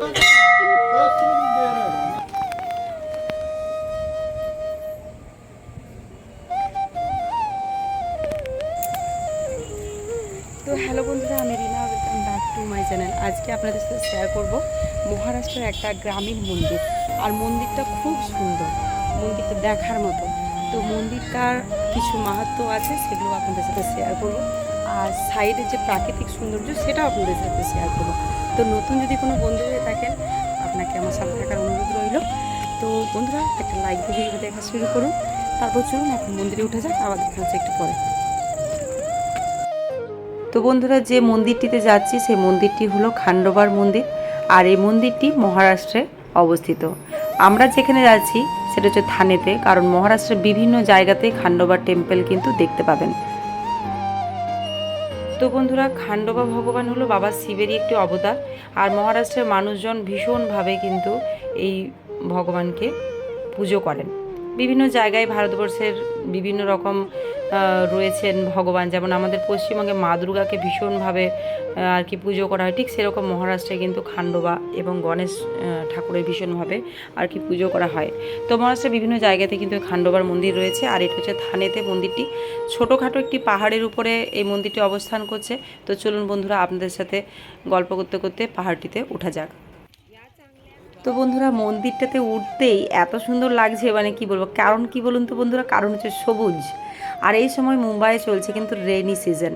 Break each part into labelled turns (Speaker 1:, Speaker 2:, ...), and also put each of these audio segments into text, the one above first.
Speaker 1: তো হ্যালো বন্ধুরা, আমি Rina welcome back to my channel আজকে আপনাদের সাথে শেয়ার করব মহারাষ্ট্রের একটা গ্রামীণ মন্দির, আর মন্দিরটা খুব সুন্দর, মন্দিরটা দেখার মতো। তো মন্দিরটার কিছু মাহাত্ম আছে, সেগুলো আপনাদের সাথে শেয়ার করব। আর সাইডে যে প্রাকৃতিক সৌন্দর্য, সেটাও আপনাদের সাথে শেয়ার করব। তো নতুন যদি কোনো বন্ধু হয়ে থাকেন আপনাকে আমার সাথে থাকার অনুরোধ রইল। তো বন্ধুরা, একটা লাইক দিয়ে দেখা শুরু করুন। তারপর চলুন, এখন মন্দিরে উঠে যাক, আবার দেখা হচ্ছে একটু পরে। তো বন্ধুরা, যে মন্দিরটিতে যাচ্ছি, সেই মন্দিরটি হলো খান্ডোবার মন্দির। আর এই মন্দিরটি মহারাষ্ট্রে অবস্থিত। আমরা যেখানে যাচ্ছি, সেটা হচ্ছে থানেতে, কারণ মহারাষ্ট্রের বিভিন্ন জায়গাতে খান্ডোবার টেম্পল কিন্তু দেখতে পাবেন। তো বন্ধুরা খান্ডবা ভগবান হলো বাবা শিবেরই একটি অবতার। আর মহারাষ্ট্রের মানুষজন ভীষণভাবে কিন্তু এই ভগবানকে পুজো করেন। বিভিন্ন জায়গায় ভারতবর্ষের বিভিন্ন রকম রয়েছেন ভগবান। যেমন আমাদের পশ্চিমবঙ্গে মা দুর্গাকে ভীষণভাবে আর কি পুজো করা হয়, ঠিক সেরকম মহারাষ্ট্রে কিন্তু খান্ডোবা এবং গণেশ ঠাকুরের ভীষণভাবে আর কি পুজো করা হয়। তো মহারাষ্ট্রের বিভিন্ন জায়গাতে কিন্তু খান্ডোবার মন্দির রয়েছে আর এটা হচ্ছে থানেতে মন্দিরটি। ছোটোখাটো একটি পাহাড়ের উপরে এই মন্দিরটি অবস্থান করছে। তো চলুন বন্ধুরা, আপনাদের সাথে গল্প করতে করতে পাহাড়টিতে ওঠা যাক। তো বন্ধুরা মন্দিরটাতে উঠতেই এত সুন্দর লাগছে মানে কি বলব? কারণ কি বলুন তো বন্ধুরা? কারণ হচ্ছে সবুজ। আর এই সময় মুম্বাইয়ে চলছে কিন্তু রেনি সিজন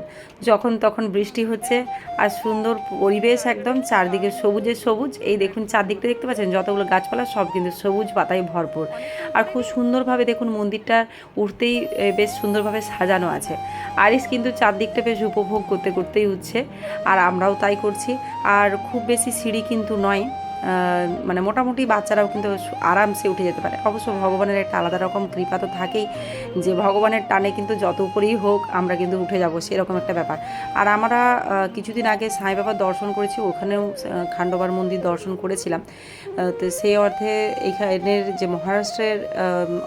Speaker 1: যখন তখন বৃষ্টি হচ্ছে আর সুন্দর পরিবেশ একদম, চারদিকে সবুজে সবুজ। এই দেখুন চারদিকটা দেখতে পাচ্ছেন? যতগুলো গাছপালা, সব কিন্তু সবুজ পাতায় ভরপুর। আর খুব সুন্দরভাবে দেখুন মন্দিরটা উঠতেই বেশ সুন্দরভাবে সাজানো আছে। আরিস কিন্তু চারদিকটা বেশ উপভোগ করতে করতেই উঠছে। আর আমরাও তাই করছি। আর খুব বেশি সিঁড়ি কিন্তু নয়। মানে মোটামুটি বাচ্চারাও কিন্তু আরামসে উঠে যেতে পারে। অবশ্য ভগবানের একটা আলাদা রকম কৃপা তো থাকেই যে ভগবানের টানে কিন্তু যত উপরেই হোক আমরা কিন্তু উঠে যাব, সেরকম একটা ব্যাপার। আর আমরা কিছুদিন আগে সাই বাবার দর্শন করেছি, ওখানেও খান্ডবার মন্দির দর্শন করেছিলাম। তো সেই অর্থে এখানের যে মহারাষ্ট্রের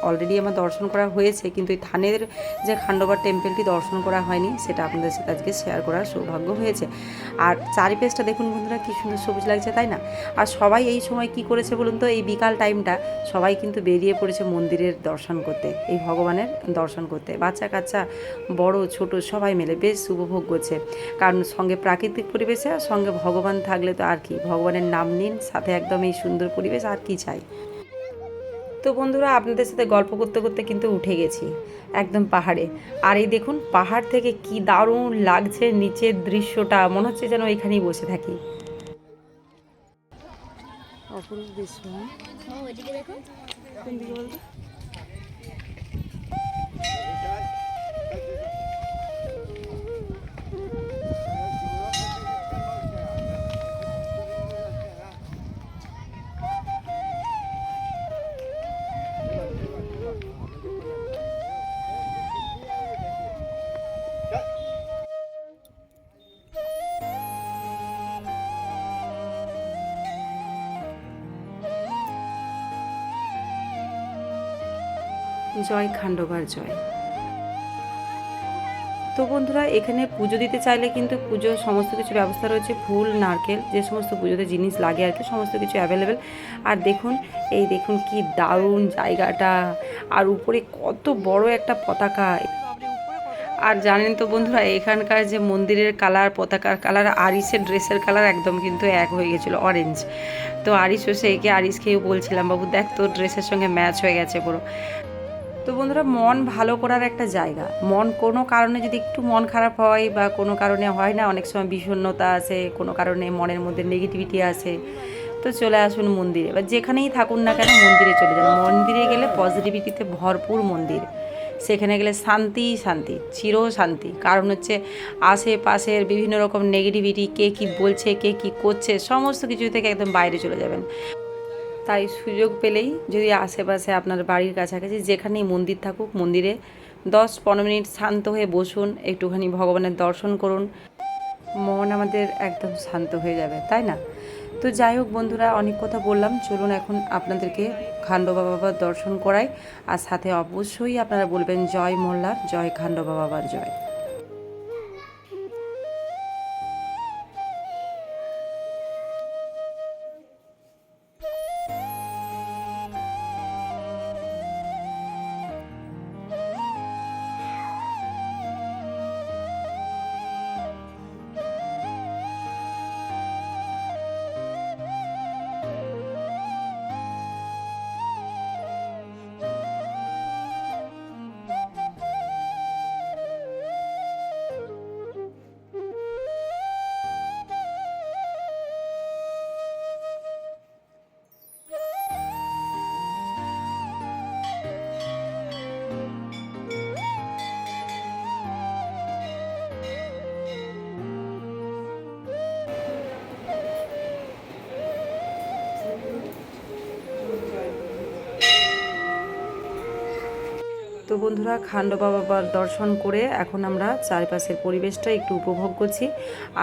Speaker 1: অলরেডি আমার দর্শন করা হয়েছে, কিন্তু এই থানের যে খান্ডবার টেম্পেলটি দর্শন করা হয়নি, সেটা আপনাদের সাথে আজকে শেয়ার করার সৌভাগ্য হয়েছে। আর চারিপাশটা দেখুন বন্ধুরা, কি সুন্দর সবুজ লাগছে, তাই না? আর সবাই এই সময় কি করেছে বলুন তো? এই বিকাল টাইমটা সবাই কিন্তু বেরিয়ে পড়েছে মন্দিরের দর্শন করতে, এই ভগবানের দর্শন করতে। বাচ্চা কাচ্চা, বড়, ছোট, সবাই মিলে বেশ উপভোগ করছে। কারণ সঙ্গে প্রাকৃতিক পরিবেশে আর সঙ্গে ভগবান থাকলে তো আর কি? ভগবানের নাম নিন, সাথে একদম এই সুন্দর পরিবেশ, আর কি চাই? তো বন্ধুরা, আপনাদের সাথে গল্প করতে করতে কিন্তু উঠে গেছি, একদম পাহাড়ে। আর এই দেখুন, পাহাড় থেকে কি দারুণ লাগছে নিচের দৃশ্যটা, মনে হচ্ছে যেন এখানেই বসে থাকি। অপরূপ দৃশ্য হ্যাঁ? কোন দিকে বলতো? জয় খান্ডবার জয়। তো বন্ধুরা, এখানে পুজো দিতে চাইলে কিন্তু পুজো সমস্ত কিছু ব্যবস্থা রয়েছে, ফুল, নারকেল, যে সমস্ত পুজোতে জিনিস লাগে আর কি, সমস্ত কিছু অ্যাভেলেবেল আর দেখুন, এই দেখুন কি দারুণ জায়গাটা, আর উপরে কত বড় একটা পতাকা। আর জানেন তো বন্ধুরা, এখানকার যে মন্দিরের কালার, পতাকার কালার আরিসের ড্রেসের কালার একদম কিন্তু এক হয়ে গেছিল অরেঞ্জ তো আরিস এসে একে আরিস খেয়েও বলছিলাম, বাবু দেখ তোর ড্রেসের সঙ্গে ম্যাচ হয়ে গেছে পুরো। তো বন্ধুরা, মন ভালো করার একটা জায়গা। মন কোনো কারণে যদি একটু মন খারাপ হয় বা কোনো কারণে হয় না, অনেক সময় বিষণ্ণতা আসে কোনো কারণে মনের মধ্যে নেগেটিভিটি আসে তো চলে আসুন মন্দিরে। বা যেখানেই থাকুন না কেন, মন্দিরে চলে যান। মন্দিরে গেলে পজিটিভিটিতে ভরপুর মন্দির। সেখানে গেলে শান্তি শান্তি, চির শান্তি। কারণ হচ্ছে আশেপাশের বিভিন্ন রকম নেগেটিভিটি কে কি বলছে, কে কি করছে, সমস্ত কিছু থেকে একদম বাইরে চলে যাবেন। তাই সুযোগ পেলেই যদি আশেপাশে আপনার বাড়ির কাছাকাছি যেখানেই মন্দির থাকুক, মন্দিরে দশ পনেরো মিনিট শান্ত হয়ে বসুন, একটুখানি ভগবানের দর্শন করুন, মন আমাদের একদম শান্ত হয়ে যাবে, তাই না? তো যাই হোক বন্ধুরা, অনেক কথা বললাম, চলুন এখন আপনাদেরকে খান্ডবা বাবার দর্শন করাই, আর সাথে অবশ্যই আপনারা বলবেন জয় মোল্লার, জয় খান্ডবা বাবার জয়। বন্ধুরা খান্ডবা বাবার দর্শন করে এখন আমরা চারপাশের পরিবেশটা একটু উপভোগ করছি।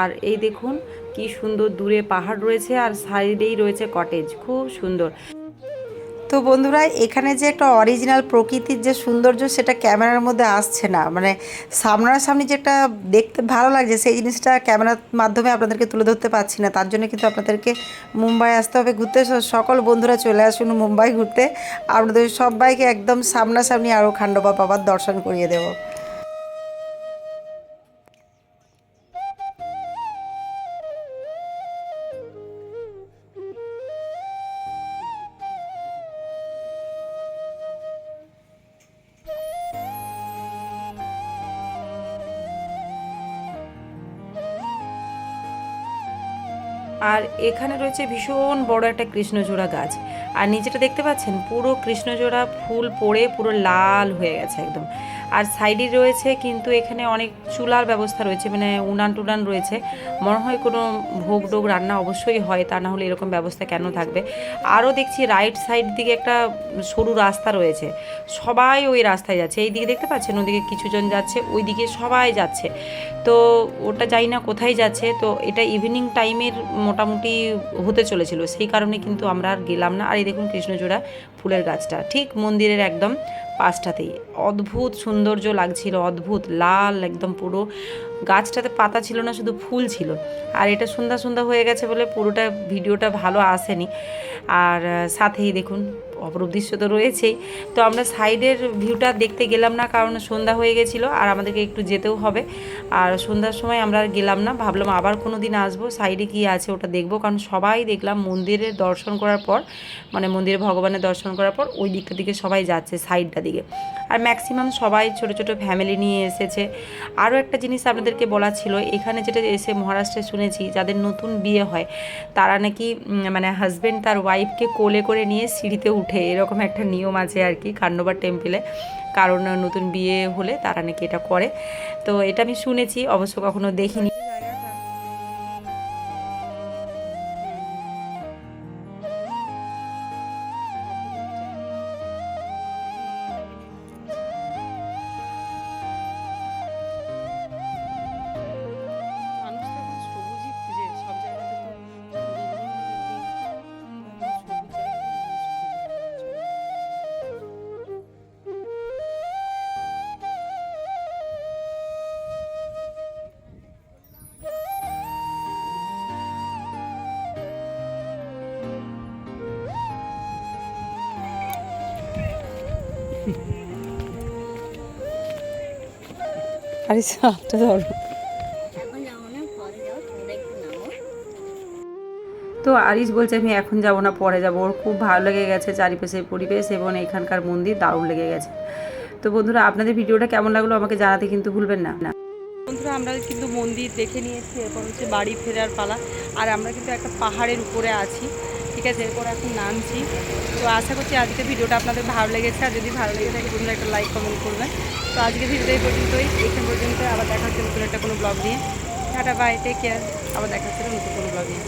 Speaker 1: আর এই দেখুন, কি সুন্দর দূরে পাহাড় রয়েছে আর সাইডেই রয়েছে কটেজ খুব সুন্দর। তো বন্ধুরা, এখানে যে একটা অরিজিনাল প্রকৃতির যে সৌন্দর্য, সেটা ক্যামেরার মধ্যে আসছে না। মানে সামনাসামনি যেটা দেখতে ভালো লাগছে, সেই জিনিসটা ক্যামেরার মাধ্যমে আপনাদেরকে তুলে ধরতে পারছি না। তার জন্য কিন্তু আপনাদেরকে মুম্বাই আসতে হবে, ঘুরতে। সকল বন্ধুরা চলে আসুন মুম্বাই ঘুরতে। আপনাদের সবাইকে একদম সামনাসামনি আরও খান্ডবা বাবার দর্শন করিয়ে দেবো। আর এখানে রয়েছে ভীষণ বড় একটা কৃষ্ণজোড়া গাছ। আর নিচেটা দেখতে পাচ্ছেন? পুরো কৃষ্ণজোড়া ফুল পড়ে, পুরো লাল হয়ে গেছে একদম। আর সাইডে রয়েছে কিন্তু এখানে অনেক চুলার ব্যবস্থা রয়েছে মানে উনান টুনান রয়েছে। মনে হয় কোনো ভোগ টোগ রান্না অবশ্যই হয়, তা না হলে এরকম ব্যবস্থা কেন থাকবে? আরও দেখছি রাইট সাইড দিকে একটা সরু রাস্তা রয়েছে। সবাই ওই রাস্তায় যাচ্ছে। এই দিকে দেখতে পাচ্ছেন? ওদিকে কিছুজন যাচ্ছে, ওই দিকে সবাই যাচ্ছে। তো ওটা জানি না কোথায় যাচ্ছে। তো এটা ইভিনিং টাইমের মোটামুটি হতে চলেছিল। সেই কারণে কিন্তু আমরা আর গেলাম না। আর এই দেখুন কৃষ্ণচূড়া ফুলের গাছটা ঠিক মন্দিরের একদম পাশটাতেই। অদ্ভুত সৌন্দর্য লাগছিল অদ্ভুত লাল একদম পুরো গাছটাতে পাতা ছিল না, শুধু ফুল ছিল। আর এটা সন্ধ্যা সন্ধ্যা হয়ে গেছে বলে পুরোটা ভিডিওটা ভালো আসেনি। আর সাথেই দেখুন, অপরূপ দৃশ্য তো রয়েছেই। তো আমরা সাইডের ভিউটা দেখতে গেলাম না, কারণ সন্ধ্যা হয়ে গেছিল, আর আমাদেরকে একটু যেতেও হবে। আর সন্ধ্যার সময় আমরা গেলাম না, ভাবলাম আবার কোনো দিন আসব, সাইডে কী আছে ওটা দেখব। কারণ সবাই দেখলাম মন্দিরের দর্শন করার পর মানে মন্দিরে ভগবানের দর্শন করার পর, ওই দিকটা দিকে সবাই যাচ্ছে, সাইডটা দিকে। আর ম্যাক্সিমাম সবাই ছোট ছোট ফ্যামিলি নিয়ে এসেছে। আরও একটা জিনিস আপনাদেরকে বলা ছিল, এখানে যেটা এসে মহারাষ্ট্রে শুনেছি, যাদের নতুন বিয়ে হয়, তারা নাকি মানে হাজব্যান্ড তার ওয়াইফকে কোলে করে নিয়ে সিঁড়িতে উঠে, এরকম একটা নিয়ম আছে আর কি খান্ডবার টেম্পলে কারণ নতুন বিয়ে হলে তারা নাকি এটা করে। তো এটা আমি শুনেছি, অবশ্য কখনো দেখিনি। আরে ধরো। তো আরিস বলছে আমি এখন যাব না পরে যাব। ওর খুব ভালো লেগে গেছে চারিপাশের পরিবেশ এবং এখানকার মন্দির দারুণ লেগে গেছে। তো বন্ধুরা আপনাদের ভিডিওটা কেমন লাগল আমাকে জানাতে কিন্তু ভুলবেন না না।
Speaker 2: বন্ধুরা আমরা কিন্তু মন্দির দেখে নিয়েছি এরপর হচ্ছে বাড়ি ফেরার পালা। আর আমরা কিন্তু একটা পাহাড়ের উপরে আছি। ঠিক আছে এরপর এখন নামছি। তো আশা করছি আজকে ভিডিওটা আপনাদের ভালো লেগেছে। আর যদি ভালো লেগে থাকে, বন্ধুরা একটা লাইক কমেন্ট করবেন। তো আজকে ভিডিওটা এই পর্যন্তই। এখান পর্যন্ত আবার দেখা হচ্ছে নতুন একটা কোনো ব্লগ নিয়ে। টাটা বাই টেক কেয়ার আবার দেখা হচ্ছে নতুন কোনো ব্লগ নিয়ে।